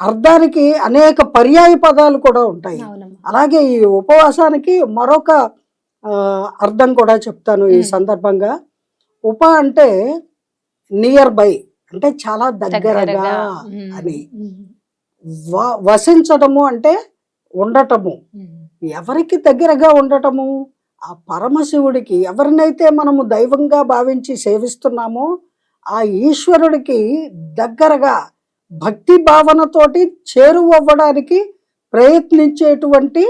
అర్థానికి అనేక పర్యాయ పదాలు కూడా ఉంటాయి. అలాగే ఈ ఉపవాసానికి మరొక అర్థం కూడా చెప్తాను ఈ. సందర్భంగా. ఉప అంటే నియర్ బై అంటే చాలా దగ్గరగా అని. వసించటము అంటే ఉండటము. ఎవరికి దగ్గరగా ఉండటము? ఆ పరమశివుడికి ఎవరినైతే మనము దైవంగా భావించి సేవిస్తున్నామో ఆ ఈశ్వరుడికి దగ్గరగా భక్తి భావనతోటి చేరువవ్వడానికి ప్రయత్నించేటువంటి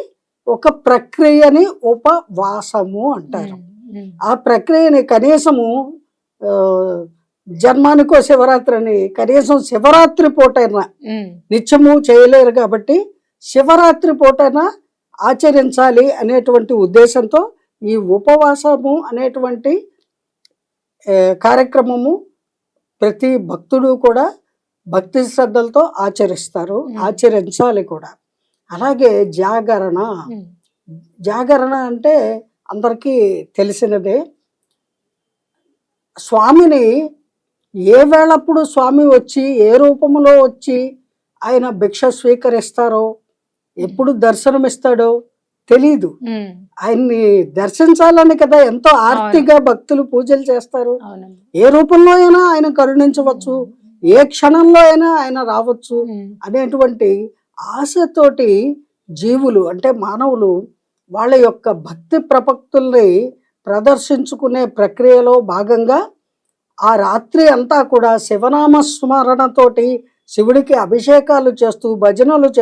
ఒక ప్రక్రియని ఉపవాసము అంటారు. ఆ ప్రక్రియని కనీసము జన్మానికో శివరాత్రి అని కనీసం శివరాత్రి పూటైనా నిత్యము చేయలేరు కాబట్టి శివరాత్రి పూటైనా ఆచరించాలి అనేటువంటి ఉద్దేశంతో ఈ ఉపవాసము అనేటువంటి కార్యక్రమము ప్రతి భక్తుడు కూడా భక్తి శ్రద్ధలతో ఆచరిస్తారు. ఆచరించాలి కూడా. అలాగే జాగరణ. జాగరణ అంటే అందరికీ తెలిసినదే. స్వామిని ఏ వేళప్పుడు స్వామి వచ్చి ఏ రూపంలో వచ్చి ఆయన భిక్ష స్వీకరిస్తారో ఎప్పుడు దర్శనమిస్తాడో తెలీదు. ఆయన్ని దర్శించాలని కదా ఎంతో ఆర్తిగా భక్తులు పూజలు చేస్తారు. ఏ రూపంలో అయినా ఆయన కరుణించవచ్చు. ఏ క్షణంలో అయినా ఆయన రావచ్చు అనేటువంటి ఆశతోటి జీవులు అంటే మానవులు వాళ్ళ యొక్క భక్తి ప్రపక్తుల్ని ప్రదర్శించుకునే ప్రక్రియలో భాగంగా ఆ రాత్రి అంతా కూడా శివనామ స్మరణతోటి శివుడికి అభిషేకాలు చేస్తూ భజనలు చేస్తూ